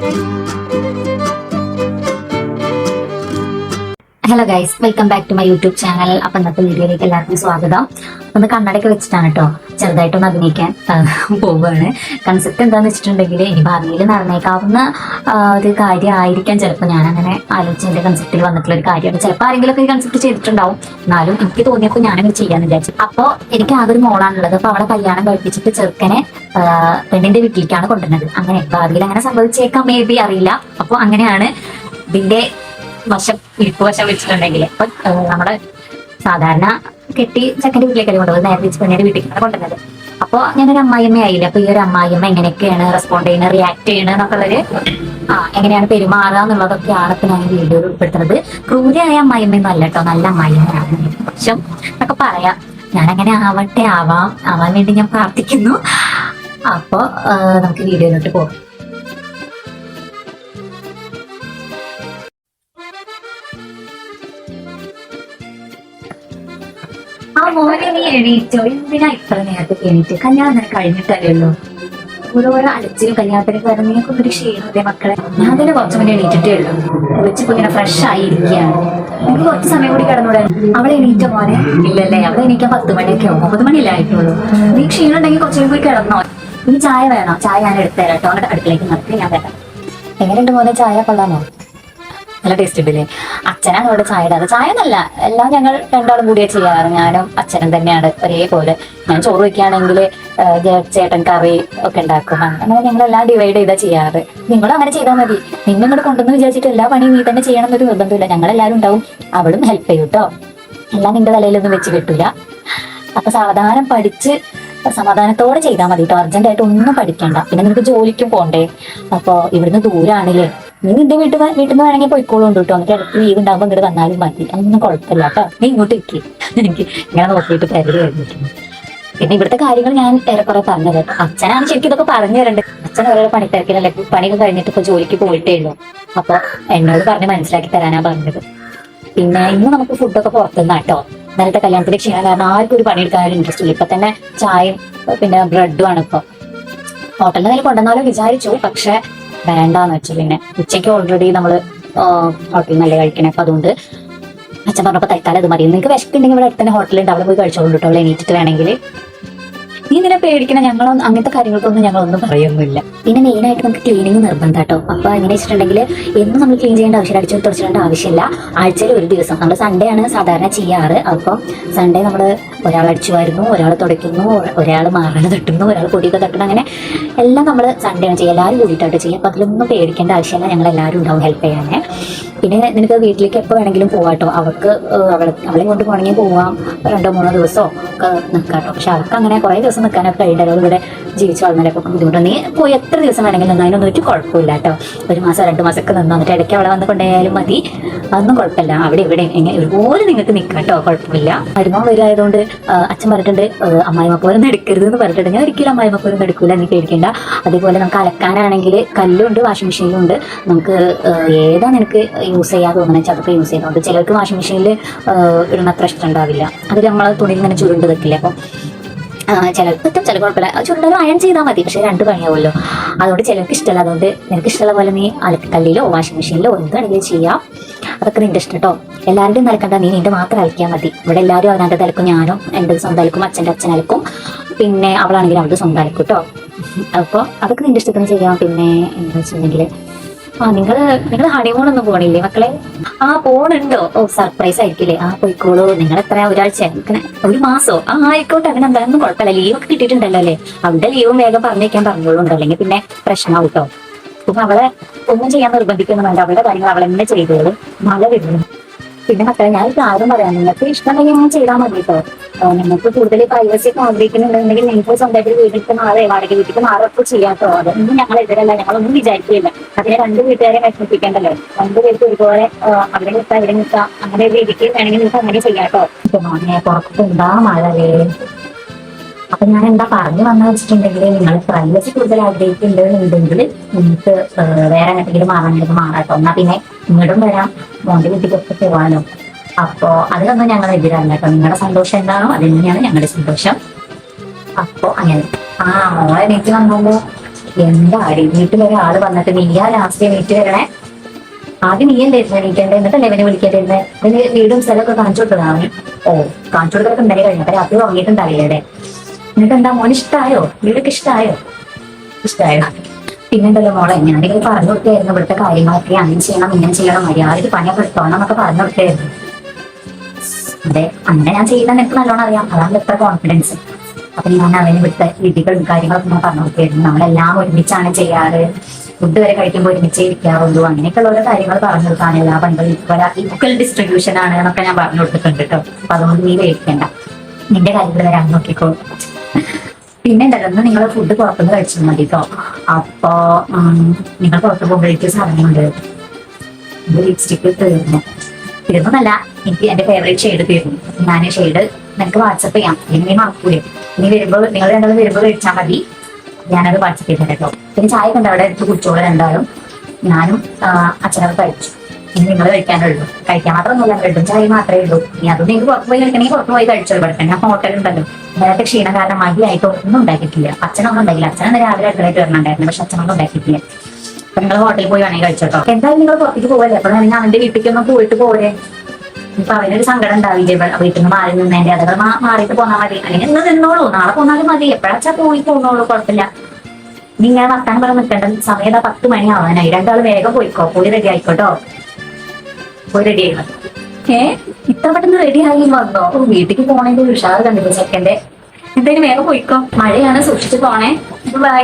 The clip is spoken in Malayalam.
Música hello guys welcome back to my YouTube channel അപ്പൊ ഇന്നത്തെ വീഡിയോയിലേക്ക് എല്ലാവർക്കും സ്വാഗതം. ഒന്ന് കണ്ണടയൊക്കെ വെച്ചിട്ടാണ് കേട്ടോ ചെറുതായിട്ടൊന്ന് അഭിനയിക്കാൻ പോവുകയാണ് കൺസെപ്റ്റ് എന്താന്ന് വെച്ചിട്ടുണ്ടെങ്കിൽ ഇനി ഭാവിയിൽ നടന്നേക്കാവുന്ന ഒരു കാര്യമായിരിക്കാം. ചിലപ്പോൾ ഞാൻ അങ്ങനെ ആലോചിച്ചതിന്റെ കൺസെപ്റ്റിൽ വന്നിട്ടുള്ള ഒരു കാര്യമാണ്. ചിലപ്പോൾ ആരെങ്കിലും ഒക്കെ കൺസെപ്റ്റ് ചെയ്തിട്ടുണ്ടാവും. എന്നാലും എനിക്ക് തോന്നിയപ്പോൾ ഞാനങ്ങനെ ചെയ്യാന്ന് വിചാരിച്ചു. അപ്പോൾ എനിക്ക് ആ ഒരു മോളാണുള്ളത്. അപ്പൊ അവളെ കല്യാണം കഴിപ്പിച്ചിട്ട് ചെറുക്കനെ പെണ്ണിന്റെ വീട്ടിലേക്കാണ് കൊണ്ടുവരുന്നത്. അങ്ങനെ ഭാവിയിൽ അങ്ങനെ സംഭവിച്ചേക്കാം മേ ബി അറിയില്ല. അപ്പോൾ അങ്ങനെയാണ് ഇതിന്റെ വശം ഇരിപ്പ് വശം വെച്ചിട്ടുണ്ടെങ്കിൽ അപ്പൊ നമ്മുടെ സാധാരണ കെട്ടി ചെക്കന്റെ വീട്ടിലേക്കല്ലേ കൊണ്ടുപോകുന്നത്? നേരെ തിരിച്ച് പെണ്ണിന്റെ വീട്ടിലേക്കാണ് കൊണ്ടുവന്നത്. അപ്പൊ ഞാനൊരു അമ്മായിയമ്മ ആയില്ല? അപ്പൊ ഈ ഒരു അമ്മായിയമ്മ എങ്ങനെയൊക്കെയാണ് റെസ്പോണ്ട് ചെയ്യുന്നത് റിയാക്ട് ചെയ്യണത് എന്നൊക്കെയുള്ളൊരു ആ എങ്ങനെയാണ് പെരുമാറുക എന്നുള്ളതൊക്കെയാണ് ഇപ്പൊ ഞാൻ വീഡിയോയിൽ ഉൾപ്പെടുത്തുന്നത്. ക്രൂരിയായ അമ്മായിയമ്മയൊന്നും അല്ല കേട്ടോ നല്ല അമ്മായിയമ്മയാണ്. പക്ഷം എന്നൊക്കെ പറയാം. ഞാൻ അങ്ങനെ ആവട്ടെ ആവാം ആവാൻ വേണ്ടി ഞാൻ പ്രാർത്ഥിക്കുന്നു. അപ്പോ നമുക്ക് വീഡിയോയിലോട്ട് പോകാം. ആ മോനെ നീ എണീറ്റോ? എന്തിനാ ഇത്ര നേരത്തെ എണീറ്റ്? കല്യാണം നിനക്ക് കഴിഞ്ഞിട്ടല്ലേ ഓരോരോ അലച്ചിലും കല്യാണത്തിന് കാരണം നിനക്കൊന്നും ഒരു ക്ഷീണത്തെ മക്കളെ? ഞാൻ തന്നെ കുറച്ചു മുന്നേ എണീറ്റിട്ടേ ഉള്ളൂ. വെച്ചിപ്പോ ഇങ്ങനെ ഫ്രഷ് ആയി ഇരിക്കുകയാണ് എനിക്ക് കുറച്ച് സമയം കൂടി കിടന്നൂടെ? അവളെ എണീറ്റ മോനെ? ഇല്ലല്ലേ അവളെ എണീക്കാൻ പത്ത് മണിയൊക്കെ ആവും. ഒമ്പത് മണിയല്ലേ ആയിട്ടുള്ളൂ. നീ ക്ഷീണം ഉണ്ടെങ്കിൽ കുറച്ചും കൂടി കിടന്നോ. ഇനി ചായ വേണോ? ചായ ഞാൻ എടുത്തുതരാം കേട്ടോ. അടുക്കളേക്ക് നിർത്തി ഞാൻ തരാം എങ്ങനെയുണ്ട് മോനെ? ചായ കൊള്ളാമോ? നല്ല ടേസ്റ്റ് ഉണ്ടല്ലേ? അച്ഛനാണ് ഇവിടെ ചായ ഇടാറ്. ചായ എന്നല്ല എല്ലാം ഞങ്ങൾ രണ്ടാളും കൂടിയാ ചെയ്യാറ്. ഞാനും അച്ഛനും തന്നെയാണ് ഒരേപോലെ. ഞാൻ ചോറ് വെക്കുകയാണെങ്കിൽ ചേട്ടൻ കറി ഒക്കെ ഉണ്ടാക്കും. അങ്ങനെ ഞങ്ങൾ എല്ലാം ഡിവൈഡ് ചെയ്താ ചെയ്യാറ്. നിങ്ങളും അങ്ങനെ ചെയ്താൽ മതി. നിന്നെ ഇങ്ങോട്ട് കൊണ്ടുവന്ന് വിചാരിച്ചിട്ട് എല്ലാ പണിയും നീ തന്നെ ചെയ്യണം എന്നൊരു നിർബന്ധമില്ല. ഞങ്ങൾ എല്ലാവരും ഉണ്ടാവും. അവളും ഹെൽപ്പ് ചെയ്യും കേട്ടോ എല്ലാം നിന്റെ തലയിലൊന്നും വെച്ച് കിട്ടൂല. അപ്പൊ സാവധാനം പഠിച്ച് സമാധാനത്തോടെ ചെയ്താൽ മതി കേട്ടോ അർജന്റ് ആയിട്ട് ഒന്നും പഠിക്കണ്ട. പിന്നെ നിനക്ക് ജോലിക്കും പോണ്ടേ. അപ്പോ ഇവിടുന്ന് ദൂരാണില്ലേ നീ നിന്റെ വീട്ടിൽ വീട്ടിൽ നിന്ന് വേണമെങ്കിൽ പോയിക്കോളുണ്ട് കേട്ടോ. എന്നിട്ട് ഇടയ്ക്ക് ലീവ് ഉണ്ടാകുമ്പോൾ ഇങ്ങോട്ട് വന്നാലും മതി. അതൊന്നും കുഴപ്പമില്ല കേട്ടോ. നീ ഇങ്ങോട്ട് ഇരിക്കി എനിക്ക് ഇങ്ങനെ നോക്കിയിട്ട് തരുമായിരുന്നു പിന്നെ ഇവിടുത്തെ കാര്യങ്ങൾ ഞാൻ ഏറെക്കുറെ പറഞ്ഞത്. അച്ഛനാണ് ശരിക്കും ഇതൊക്കെ പറഞ്ഞു തരേണ്ടത് അച്ഛൻ ഓരോ പണി പണിത്തിരക്കിലല്ലേ പണിയൊക്കെ കഴിഞ്ഞിട്ട് ഇപ്പൊ ജോലിക്ക് പോയിട്ടേ ഉള്ളൂ. അപ്പൊ എന്നോട് പറഞ്ഞ് മനസ്സിലാക്കി തരാനാ പറഞ്ഞത്. പിന്നെ ഇന്ന് നമുക്ക് ഫുഡൊക്കെ പുറത്തുനിന്ന് കേട്ടോ. നേരത്തെ കല്യാണത്തിന് ക്ഷീണം കാരണം ആർക്കും ഒരു പണിയെടുക്കാൻ ഇൻട്രസ്റ്റ് ഇല്ല. ഇപ്പൊ തന്നെ ചായയും പിന്നെ ബ്രെഡും ആണ് ഇപ്പൊ. ഹോട്ടലിൽ നിന്ന് കൊണ്ടുവന്നാലും വിചാരിച്ചു. പക്ഷെ വേണ്ടാന്ന് വെച്ചു. പിന്നെ ഉച്ചയ്ക്ക് ഓൾറെഡി നമ്മൾ ഹോട്ടലിൽ നല്ല കഴിക്കണേ അപ്പൊ അതുകൊണ്ട് അച്ഛൻ പറഞ്ഞപ്പോൾ തൽക്കാലം അത് മതി. നിങ്ങൾക്ക് വിശക്കുണ്ടെങ്കിൽ ഇവിടെ അടുത്ത് തന്നെ ഹോട്ടലുണ്ട് അവിടെ പോയി കഴിച്ചോളൂ കേട്ടോ അവിടെ എണീറ്റിട്ട് വേണമെങ്കിൽ. നീ ഇതിനെ പേടിക്കണം ഞങ്ങളൊന്നും അങ്ങനത്തെ കാര്യങ്ങൾക്കൊന്നും ഞങ്ങളൊന്നും പറയുന്നില്ല പിന്നെ മെയിൻ ആയിട്ട് നമുക്ക് ക്ലീനിങ് നിർബന്ധം കേട്ടോ അപ്പൊ എങ്ങനെ വെച്ചിട്ടുണ്ടെങ്കിൽ എന്നും നമ്മൾ ക്ലീൻ ചെയ്യേണ്ട ആവശ്യമില്ല അടിച്ചു തുടച്ചിടേണ്ട ആവശ്യമില്ല. ആഴ്ചയിൽ ഒരു ദിവസം. നമ്മൾ സൺഡേ ആണ് സാധാരണ ചെയ്യാറ്. അപ്പം സൺഡേ നമ്മൾ ഒരാൾ അടിച്ചു വരുന്നു ഒരാൾ തുടയ്ക്കുന്നു ഒരാൾ മാറണ തട്ടുന്നു ഒരാൾ പൊടിയൊക്കെ തട്ടുന്നു അങ്ങനെ എല്ലാം നമ്മൾ സൺഡേ ആണ് ചെയ്യുക. എല്ലാവരും കൂടിയിട്ടായിട്ട് ചെയ്യുക. അപ്പൊ അതിലൊന്നും പേടിക്കേണ്ട ആവശ്യമില്ല. ഞങ്ങൾ എല്ലാവരും ഉണ്ടാവും ഹെൽപ്പ് ചെയ്യാനേ. പിന്നെ നിനക്ക് വീട്ടിലേക്ക് എപ്പോൾ വേണമെങ്കിലും പോവാട്ടോ അവൾക്ക് അവളെ അവളെ കൊണ്ട് പോകണമെങ്കിൽ പോവാം. രണ്ടോ മൂന്നോ ദിവസമോ ഒക്കെ നിൽക്കാട്ടോ പക്ഷെ അവൾക്ക് അങ്ങനെ കുറേ ദിവസം നിൽക്കാനൊക്കെ കഴിയണ്ടല്ലോ ഇവിടെ ജീവിച്ചു വളർന്നതിലൊക്കെ ബുദ്ധിമുട്ടുണ്ട് നീ പോയി എത്ര ദിവസം വേണമെങ്കിലും അതിനൊന്നും ഒരു കുഴപ്പമില്ല കേട്ടോ. ഒരു മാസം രണ്ട് മാസമൊക്കെ നിന്ന്? വന്നിട്ട് ഇടയ്ക്ക് അവിടെ വന്ന് കൊണ്ടുപോയാലും മതി. അതൊന്നും കുഴപ്പമില്ല. അവിടെ ഇവിടെ എങ്ങനെ ഒരുപോലെ നിങ്ങൾക്ക് നിൽക്കാം കേട്ടോ. കുഴപ്പമില്ല. മരുമോൾ വരായതുകൊണ്ട് അച്ഛൻ പറഞ്ഞിട്ടുണ്ട് അമ്മായിമപ്പോരൊന്നും എടുക്കരുത് എന്ന് പറഞ്ഞിട്ടുണ്ട്. ഞാൻ ഒരിക്കലും അമ്മായിമപ്പോരൊന്നും എടുക്കില്ല നീ പേടിക്കേണ്ട. അതുപോലെ നമുക്ക് അലക്കാനാണെങ്കിൽ കല്ലുണ്ട് വാഷിംഗ് മെഷീനും ഉണ്ട്. നമുക്ക് ഏതാ നിനക്ക് യൂസ് ചെയ്യാൻ തോന്നുന്നത് വെച്ചാൽ അതൊക്കെ യൂസ് ചെയ്യുന്നുണ്ട്. ചിലർക്ക് വാഷിംഗ് മെഷീനിൽ ഇടുന്ന അത്ര ഇഷ്ടം ഉണ്ടാവില്ല. അതിൽ നമ്മൾ തുണിയിൽ ഇങ്ങനെ ചുരുണ്ട് വെക്കില്ല അപ്പം ചിലർക്ക് പറ്റും ചില കുഴപ്പമില്ല ചുരുണ്ടാലും അയൺ ചെയ്താൽ മതി. പക്ഷേ രണ്ട് പണിയാവുമല്ലോ. അതുകൊണ്ട് ചിലർക്ക് ഇഷ്ടമല്ല. അതുകൊണ്ട് നിനക്ക് ഇഷ്ടമുള്ള പോലെ നീ അലക്കല്ലിലോ വാഷിംഗ് മെഷീനിലോ എന്ത് വേണമെങ്കിലും ചെയ്യാം. അതൊക്കെ നിന്റെ ഇഷ്ടം കേട്ടോ എല്ലാവരുടെയും നിലക്കണ്ട നീ നിന്റെ മാത്രം അലക്കിയാൽ മതി. ഇവിടെ എല്ലാവരും അവനവന്റെ തലക്കും ഞാനും എന്റെ സ്വന്തം അലക്കും. അച്ഛന്റെ അച്ഛൻ അലക്കും. പിന്നെ അവളാണെങ്കിൽ അവളുടെ സ്വന്തം അലക്കും കേട്ടോ അപ്പോൾ അതൊക്കെ നിന്റെ ഇഷ്ടത്തിന് ചെയ്യാം. പിന്നെ എന്താ വെച്ചിട്ടുണ്ടെങ്കിൽ ആ നിങ്ങൾ നിങ്ങൾ ഹണിമൂൺ ഒന്നും പോണില്ലേ മക്കളെ? ആ പോണുണ്ടോ. ഓ സർപ്രൈസ് ആയിരിക്കില്ലേ. ആ പോയിക്കോളൂ. നിങ്ങൾ എത്ര ഒരാഴ്ച ഒരു മാസോ? ആ ആയിക്കോട്ടെ അങ്ങനെ എന്തായാലും കുഴപ്പമില്ല. ലീവ് ഒക്കെ കിട്ടിയിട്ടുണ്ടല്ലോ അല്ലേ? അവിടെ ലീവും വേഗം പറഞ്ഞേക്കാൻ പറഞ്ഞോളൂ അല്ലെങ്കിൽ പിന്നെ പ്രശ്നമാവും കേട്ടോ അപ്പൊ അവളെ ഒന്നും ചെയ്യാൻ നിർബന്ധിക്കുന്നു വേണ്ട അവളുടെ കാര്യങ്ങൾ അവൾ എന്നെ ചെയ്തോളൂ. മഴ വരുന്നു പിന്നെ മക്കളെ ഞാൻ ഒരു കാര്യം പറയാം. നിങ്ങൾക്ക് ഇഷ്ടമുണ്ടെങ്കിൽ ഞാൻ ചെയ്താൽ മതി കേട്ടോ. നിങ്ങൾക്ക് കൂടുതൽ പ്രൈവസി ഒക്കെ ആഗ്രഹിക്കുന്നുണ്ടെങ്കിൽ നിങ്ങൾക്ക് സ്വന്തമായിട്ട് വീട്ടിലേക്ക് മാറേ വാടക വീട്ടിലേക്ക് മാറൊക്കെ ചെയ്യാം കേട്ടോ. അതൊന്നും ഞങ്ങൾ എതിരല്ല. ഞങ്ങളൊന്നും വിചാരിക്കില്ല അതിനെ രണ്ട് വീട്ടുകാരെ വിഷമിപ്പിക്കണ്ടല്ലോ. രണ്ടു പേർക്ക് ഒരുപോലെ അവിടെ നിൽക്കാം ഇവിടെ നിൽക്കാം. അങ്ങനെ ഒരു രീതിക്ക് വേണമെങ്കിൽ നിങ്ങൾക്ക് അങ്ങനെ ചെയ്യാം കേട്ടോ. മോനെ പുറത്ത് എന്താ മഴലേ അപ്പൊ ഞാൻ എന്താ പറഞ്ഞു വന്നു വെച്ചിട്ടുണ്ടെങ്കിൽ നിങ്ങൾ പ്രൈവസി കൂടുതൽ ആഗ്രഹിക്കുന്നുണ്ടെന്നുണ്ടെങ്കിൽ നിങ്ങൾക്ക് വേറെ എങ്ങനെയെങ്കിലും മാറാനായിട്ട് മാറാട്ടോ എന്നാ പിന്നെ ഇങ്ങോട്ടും വരാം. മോന്റെ വീട്ടിലൊക്കെ പോവാനോ അപ്പോ അതിലൊന്നും ഞങ്ങൾ എതിരല്ല കേട്ടോ. നിങ്ങളുടെ സന്തോഷം എന്താണോ അത് തന്നെയാണ് ഞങ്ങളുടെ സന്തോഷം. അപ്പോ അങ്ങനെ. ആ മോളെ എനിക്ക് വന്നപ്പോ എന്താടി വീട്ടിൽ ഒരാൾ വന്നിട്ട് നീയാ ലാസ്റ്റ് വീട്ടിൽ വരണേ. ആദ്യം നീ എന്തായിരുന്നു എണീക്കേണ്ടത് എന്നിട്ടല്ലേ ഇവനെ വിളിക്കേണ്ടിരുന്നത് ഇതിന് വീടും സ്ഥലമൊക്കെ കാണിച്ചു കൊടുത്തതാണ് ഓ കാണിച്ചു കൊടുത്തൊക്കെ ഉണ്ടായി കഴിഞ്ഞപ്പോ രാത്രി ഉറങ്ങിയിട്ടുണ്ടാവില്ലേ എന്നിട്ട് എന്താ മോൻ ഇഷ്ടമായോ വീടൊക്കെ ഇഷ്ടമായോ ഇഷ്ടായോ. പിന്നെന്തല്ലോ മോളെ ഞാനിങ്ങനെ പറഞ്ഞു കൊടുത്തായിരുന്നു ഇവിടുത്തെ കാര്യങ്ങളൊക്കെ അങ്ങനെ ചെയ്യണം ഇങ്ങനെ ചെയ്യണം മര്യാദയ്ക്ക് പണിയൊക്കെ എടുത്തോണം എന്നൊക്കെ പറഞ്ഞു കൊടുത്തായിരുന്നു അതെ അങ്ങനെ ഞാൻ ചെയ്യുന്ന എനിക്ക് നല്ലോണം അറിയാം. അതാണ് എത്ര കോൺഫിഡൻസ് അപ്പൊ ഞാൻ അവന് വിട്ട രീതികളും കാര്യങ്ങളൊക്കെ ഞാൻ പറഞ്ഞു കൊടുക്കുകയായിരുന്നു. നമ്മളെല്ലാം ഒരുമിച്ചാണ് ചെയ്യാറ്. ഫുഡ് വരെ കഴിക്കുമ്പോൾ ഒരുമിച്ച് ഇരിക്കാറുള്ളൂ. അങ്ങനെയൊക്കെയുള്ള ഓരോ കാര്യങ്ങൾ പറഞ്ഞു കൊടുക്കാൻ എല്ലാ പണ്ടും ഇക്വൽ ഡിസ്ട്രിബ്യൂഷൻ ആണ് എന്നൊക്കെ ഞാൻ പറഞ്ഞു കൊടുത്തിട്ടുണ്ട് കേട്ടോ. അപ്പൊ അതുകൊണ്ട് നീ വേടിക്കണ്ട നിന്റെ കാര്യങ്ങൾ വരാൻ നോക്കിക്കോ. പിന്നെ ഉണ്ടല്ലോ നിങ്ങൾ ഫുഡ് പുറത്തുനിന്ന് കഴിച്ചാൽ മതി കേട്ടോ. അപ്പോ നിങ്ങൾ പുറത്ത് പോകുമ്പോഴേക്ക് സാധനമുണ്ട് ലിപ്സ്റ്റിക്ക് തീർന്നു തീർന്നല്ല എനിക്ക് എന്റെ ഫേവറേറ്റ് ഷെയ്ഡ് തീർന്നു ഞാൻ ഷെയ്ഡ് നിനക്ക് വാട്സപ്പ് ചെയ്യാം. ഇനി നീ മറക്കൂലേ. ഇനി വരുമ്പോ നിങ്ങൾ രണ്ടാളും വരുമ്പോ കഴിച്ചാൽ മതി. ഞാനത് വാട്സപ്പ് ചെയ്തു കേട്ടോ. പിന്നെ ചായ കണ്ട അവിടെ എടുത്ത് കുടിച്ചോളൂ രണ്ടാളും ഞാനും അച്ഛനൊക്കെ കഴിച്ചു. ഇനി നിങ്ങൾ കഴിക്കാനുള്ളൂ. കഴിക്കാൻ മാത്രം ഒന്നുമില്ല ബ്രെഡും ചായ മാത്രമേ ഉള്ളൂ. ഇനി അതും നിങ്ങൾക്ക് പുറത്ത് പോയി കഴിക്കണമെങ്കിൽ പുറത്ത് പോയി കഴിച്ചോ ഇവിടെ തന്നെ ഹോട്ടൽ ഉണ്ടല്ലോ. നേരത്തെ ക്ഷീണം കാരണം മതിയായിട്ട് ഒന്നും ഉണ്ടാക്കിയിട്ടില്ല. അച്ഛനൊന്നും ഉണ്ടായില്ല. അച്ഛനെ രാവിലെ അടുക്കളയിട്ട് വരണുണ്ടായിരുന്നു പക്ഷെ അച്ഛനൊന്നും ഉണ്ടാക്കിയിട്ടില്ല. നിങ്ങൾ ഹോട്ടലിൽ പോയി വേണമെങ്കിൽ കഴിച്ചോട്ടോ. എന്തായാലും നിങ്ങൾ പുറത്തേക്ക് പോകല്ലേ അപ്പൊ ഞാൻ അവന്റെ വീട്ടിലേക്ക് ഒന്ന് പോയിട്ട് പോരെ. ഇപ്പൊ അവനൊരു സങ്കടം ഉണ്ടാവില്ലേ? വീട്ടിൽ നിന്ന് മാറി നിന്നതിന്റെ അതൊക്കെ മാറിയിട്ട് പോന്നാൽ മതി. അല്ലെങ്കിൽ ഇന്ന് നിന്നോളൂ. നാളെ പോന്നാലും മതി. എപ്പോഴാച്ചാ പോയി പോന്നോളൂ? കുഴപ്പമില്ല. നീ ഇങ്ങനെ വർത്താനം പറഞ്ഞ് നിൽക്കേണ്ട. സമയം ഇതാ പത്ത് മണി ആവാനായി. രണ്ടാൾ വേഗം പോയിക്കോ. പോയി റെഡി ആയിക്കോട്ടോ? പോയി റെഡി ആയി. ഏ? ഇത്ര പെട്ടെന്ന് റെഡി ആയി വന്നോ വീട്ടിലേക്ക് പോണേന്റെ ഉഷാറ് കണ്ടില്ല ചെക്കന്റെ എന്തായാലും വേഗം പോയിക്കോ. മഴയാണ് സൂക്ഷിച്ചു പോണേ. ബൈ